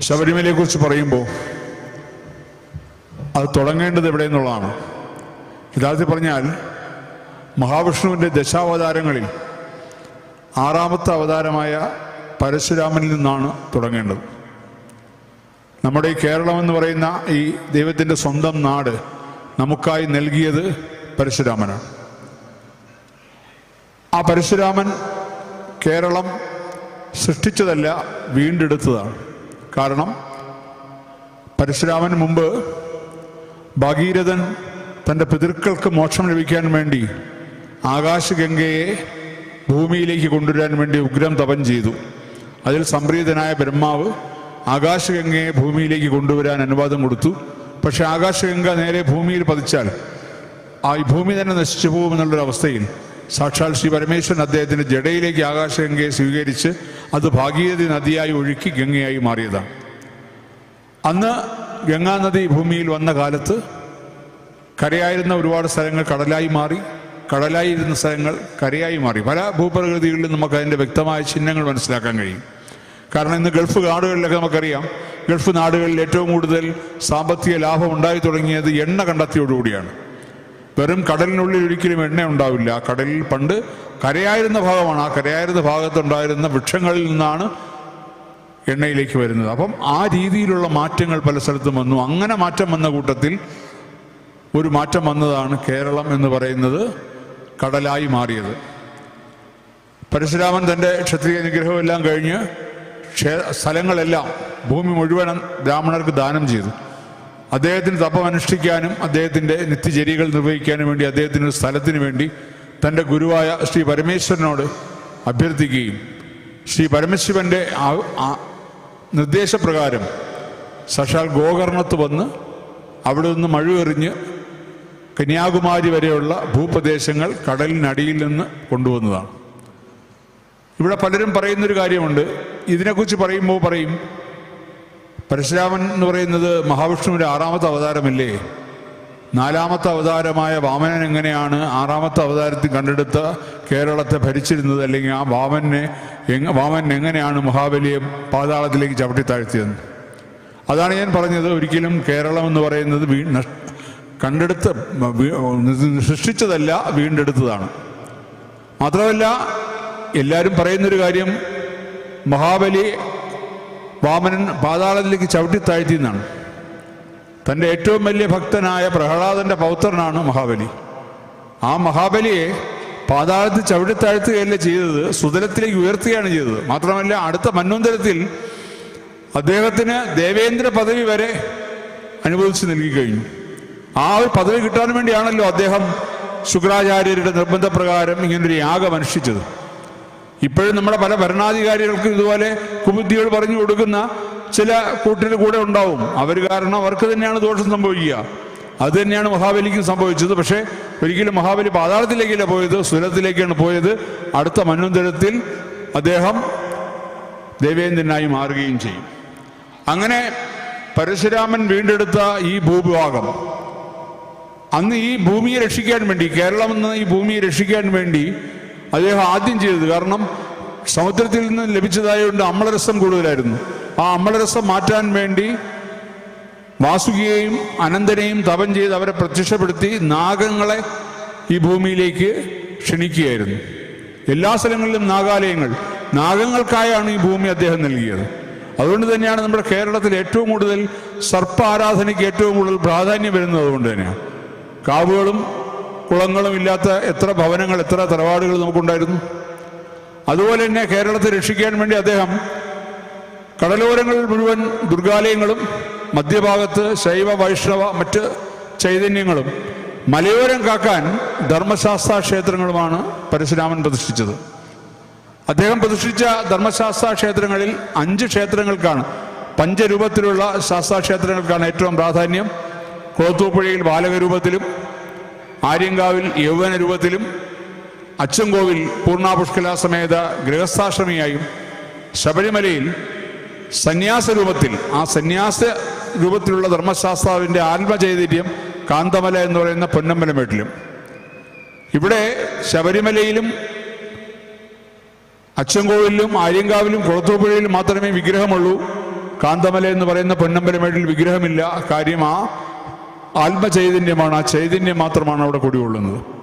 ശബരിമലയെക്കുറിച്ച് പറയുമ്പോൾ അത് തുടങ്ങേണ്ടത് എവിടെ എന്നുള്ളതാണ് യഥാർത്ഥത്തിൽ പറഞ്ഞാൽ മഹാവിഷ്ണുവിന്റെ ദശാവതാരങ്ങളിൽ ആറാമത്തെ അവതാരമായ പരശുരാമനിൽ നിന്നാണ് തുടങ്ങേണ്ടത്. നമ്മുടെ ഈ കേരളം എന്ന് പറയുന്ന ഈ ദൈവത്തിന്റെ സ്വന്തം നാട് നമുക്കായി നൽകിയത് പരശുരാമനാണ്. ആ പരശുരാമൻ കേരളം സൃഷ്ടിച്ചതല്ല വീണ്ടെടുത്തതാണ്. കാരണം പരശുരാമന് മുമ്പ് ഭഗീരഥൻ തന്റെ പിതൃക്കൾക്ക് മോക്ഷം ലഭിക്കാൻ വേണ്ടി ആകാശഗംഗയെ ഭൂമിയിലേക്ക് കൊണ്ടുവരാൻ വേണ്ടി ഉഗ്രം തപം ചെയ്തു. അതിൽ സംപ്രീതനായ ബ്രഹ്മാവ് ആകാശഗംഗയെ ഭൂമിയിലേക്ക് കൊണ്ടുവരാൻ അനുവാദം കൊടുത്തു. പക്ഷെ ആകാശഗംഗ നേരെ ഭൂമിയിൽ പതിച്ചാൽ ആ ഭൂമി തന്നെ നശിച്ചു പോകുമെന്നുള്ളൊരു അവസ്ഥയിൽ സാക്ഷാൽ ശ്രീ പരമേശ്വരൻ അദ്ദേഹത്തിന് ജടയിലേക്ക് ആകാശഗംഗയെ സ്വീകരിച്ച് അത് ഭാഗീരഥി നദിയായി ഒഴുക്കി ഗംഗയായി മാറിയതാണ്. അന്ന് ഗംഗാനദി ഭൂമിയിൽ വന്ന കാലത്ത് കരയായിരുന്ന ഒരുപാട് സ്ഥലങ്ങൾ കടലായി മാറി കടലായി ഇരുന്ന സ്ഥലങ്ങൾ കരയായി മാറി. പല ഭൂപ്രകൃതികളിലും നമുക്ക് അതിന്റെ വ്യക്തമായ ചിഹ്നങ്ങൾ മനസ്സിലാക്കാൻ കഴിയും. കാരണം ഇന്ന് ഗൾഫ് നാടുകളിലൊക്കെ നമുക്കറിയാം ഗൾഫ് നാടുകളിൽ ഏറ്റവും കൂടുതൽ സാമ്പത്തിക ലാഭം ഉണ്ടായി തുടങ്ങിയത് എണ്ണ കണ്ടെത്തിയോടുകൂടിയാണ്. വെറും കടലിനുള്ളിൽ ഒരിക്കലും എണ്ണ ഉണ്ടാവില്ല. ആ കടലിൽ പണ്ട് കരയായിരുന്ന ഭാഗമാണ്. ആ കരയായിരുന്ന ഭാഗത്തുണ്ടായിരുന്ന വൃക്ഷങ്ങളിൽ നിന്നാണ് എണ്ണയിലേക്ക് വരുന്നത്. അപ്പം ആ രീതിയിലുള്ള മാറ്റങ്ങൾ പല സ്ഥലത്തും വന്നു. അങ്ങനെ മാറ്റം വന്ന കൂട്ടത്തിൽ ഒരു മാറ്റം വന്നതാണ് കേരളം എന്ന് പറയുന്നത് കടലായി മാറിയത്. പരശുരാമൻ തന്റെ ക്ഷത്രിയ നിഗ്രഹമെല്ലാം കഴിഞ്ഞ് സ്ഥലങ്ങളെല്ലാം ഭൂമി മുഴുവൻ ബ്രാഹ്മണർക്ക് ദാനം ചെയ്തു. അദ്ദേഹത്തിന് തപം അനുഷ്ഠിക്കാനും അദ്ദേഹത്തിന്റെ നിത്യചര്യകൾ നിർവഹിക്കാനും വേണ്ടി അദ്ദേഹത്തിന് ഒരു സ്ഥലത്തിന് വേണ്ടി തന്റെ ഗുരുവായ ശ്രീ പരമേശ്വരനോട് അഭ്യർത്ഥിക്കുകയും ശ്രീ ആ നിർദ്ദേശപ്രകാരം സഷാൽ ഗോകർണത്ത് വന്ന് അവിടെ നിന്ന് മഴുവെറിഞ്ഞ് കന്യാകുമാരി വരെയുള്ള ഭൂപ്രദേശങ്ങൾ കടലിനടിയിൽ നിന്ന് കൊണ്ടുവന്നതാണ്. ഇവിടെ പലരും പറയുന്നൊരു കാര്യമുണ്ട്. ഇതിനെക്കുറിച്ച് പറയുമ്പോൾ പറയും പരശുരാമൻ എന്ന് പറയുന്നത് മഹാവിഷ്ണുവിന്റെ ആറാമത്തെ അവതാരമല്ലേ? നാലാമത്തെ അവതാരമായ വാമനൻ എങ്ങനെയാണ് ആറാമത്തെ അവതാരത്തിൽ കണ്ടെടുത്ത കേരളത്തെ ഭരിച്ചിരുന്നത്? അല്ലെങ്കിൽ ആ വാമനെ വാമൻ എങ്ങനെയാണ് മഹാബലിയെ പാതാളത്തിലേക്ക് ചവിട്ടി താഴ്ത്തിയത്? അതാണ് ഞാൻ പറഞ്ഞത്. ഒരിക്കലും കേരളം എന്ന് പറയുന്നത് കണ്ടെടുത്ത സൃഷ്ടിച്ചതല്ല വീണ്ടെടുത്തതാണ്. മാത്രമല്ല എല്ലാവരും പറയുന്നൊരു കാര്യം മഹാബലി വാമനൻ പാതാളത്തിലേക്ക് ചവിട്ടി താഴ്ത്തി എന്നാണ് തന്റെ ഏറ്റവും വലിയ ഭക്തനായ പ്രഹ്ലാദന്റെ പൗത്രനാണ് മഹാബലി. ആ മഹാബലിയെ പാതാളത്തിൽ ചവിട്ടിത്താഴ്ത്തുകയല്ല ചെയ്തത് സുതലത്തിലേക്ക് ഉയർത്തുകയാണ് ചെയ്തത്. മാത്രമല്ല അടുത്ത മന്വന്തരത്തിൽ അദ്ദേഹത്തിന് ദേവേന്ദ്ര പദവി വരെ അനുവദിച്ച് നൽകി കഴിഞ്ഞു. ആ ഒരു പദവി കിട്ടാൻ വേണ്ടിയാണല്ലോ അദ്ദേഹം ശുക്രാചാര്യരുടെ നിർബന്ധപ്രകാരം ഇങ്ങനൊരു യാഗം അനുഷ്ഠിച്ചത്. ഇപ്പോഴും നമ്മുടെ പല ഭരണാധികാരികൾക്കും ഇതുപോലെ കുബുദ്ധികൾ പറഞ്ഞു കൊടുക്കുന്ന ചില കൂട്ടിൽ കൂടെ ഉണ്ടാവും. അവർ കാരണം അവർക്ക് തന്നെയാണ് ദോഷം സംഭവിക്കുക. അത് തന്നെയാണ് മഹാബലിക്കും സംഭവിച്ചത്. പക്ഷേ ഒരിക്കലും മഹാബലി പാതാളത്തിലേക്കല്ല പോയത് സുരത്തിലേക്കാണ് പോയത്. അടുത്ത മന്വന്തരത്തിൽ അദ്ദേഹം ദേവേന്ദ്രനായി മാറുകയും ചെയ്യും. അങ്ങനെ പരശുരാമൻ വീണ്ടെടുത്ത ഈ ഭൂഭാഗം അന്ന് ഈ ഭൂമിയെ രക്ഷിക്കാൻ വേണ്ടി കേരളം എന്ന ഈ ഭൂമിയെ രക്ഷിക്കാൻ വേണ്ടി അദ്ദേഹം ആദ്യം ചെയ്തത് കാരണം സമുദ്രത്തിൽ നിന്ന് ലഭിച്ചതായതുകൊണ്ട് അമ്ലരസം കൂടുതലായിരുന്നു. ആ അമ്ലരസം മാറ്റാൻ വേണ്ടി വാസുകിയെയും അനന്തനെയും തപം ചെയ്ത് അവരെ പ്രത്യക്ഷപ്പെടുത്തി നാഗങ്ങളെ ഈ ഭൂമിയിലേക്ക് ക്ഷണിക്കുകയായിരുന്നു. എല്ലാ സ്ഥലങ്ങളിലും നാഗാലയങ്ങൾ. നാഗങ്ങൾക്കായാണ് ഈ ഭൂമി അദ്ദേഹം നൽകിയത്. അതുകൊണ്ട് തന്നെയാണ് നമ്മുടെ കേരളത്തിൽ ഏറ്റവും കൂടുതൽ സർപ്പ ആരാധനയ്ക്ക് ഏറ്റവും കൂടുതൽ പ്രാധാന്യം വരുന്നത് അതുകൊണ്ട് തന്നെയാണ്. കാവുകളും കുളങ്ങളും ഇല്ലാത്ത എത്ര ഭവനങ്ങൾ എത്ര തറവാടുകൾ നമുക്കുണ്ടായിരുന്നു. അതുപോലെ തന്നെ കേരളത്തെ രക്ഷിക്കാൻ വേണ്ടി അദ്ദേഹം കടലോരങ്ങളിൽ മുഴുവൻ ദുർഗാലയങ്ങളും മധ്യഭാഗത്ത് ശൈവ വൈഷ്ണവ മറ്റ് ചൈതന്യങ്ങളും മലയോരം കാക്കാൻ ധർമ്മശാസ്ത്ര ക്ഷേത്രങ്ങളുമാണ് പരശുരാമൻ പ്രതിഷ്ഠിച്ചത്. അദ്ദേഹം പ്രതിഷ്ഠിച്ച ധർമ്മശാസ്ത്ര ക്ഷേത്രങ്ങളിൽ അഞ്ച് ക്ഷേത്രങ്ങൾക്കാണ് പഞ്ചരൂപത്തിലുള്ള ശാസ്ത്ര ക്ഷേത്രങ്ങൾക്കാണ് ഏറ്റവും പ്രാധാന്യം. കുളത്തൂപ്പുഴയിൽ ബാലകരൂപത്തിലും ആര്യങ്കാവിൽ യൗവന രൂപത്തിലും അച്ചൻകോവിൽ പൂർണാപുഷ്കല സമേത ഗൃഹസ്ഥാശ്രമിയായും ശബരിമലയിൽ സന്യാസ രൂപത്തിൽ ആ സന്യാസ രൂപത്തിലുള്ള ധർമ്മശാസ്താവിന്റെ ആത്മചൈതന്യം കാന്തമല എന്ന് പറയുന്ന പൊന്നമ്പലമേട്ടിലും ഇവിടെ ശബരിമലയിലും അച്ചൻകോവിലും ആര്യങ്കാവിലും കുളത്തൂപ്പുഴയിലും മാത്രമേ വിഗ്രഹമുള്ളൂ. കാന്തമല എന്ന് പറയുന്ന പൊന്നമ്പലമേട്ടിൽ വിഗ്രഹമില്ല. കാര്യം ആ ആത്മചൈതന്യമാണ് ആ ചൈതന്യം മാത്രമാണ് അവിടെ കുടികൊള്ളുന്നത്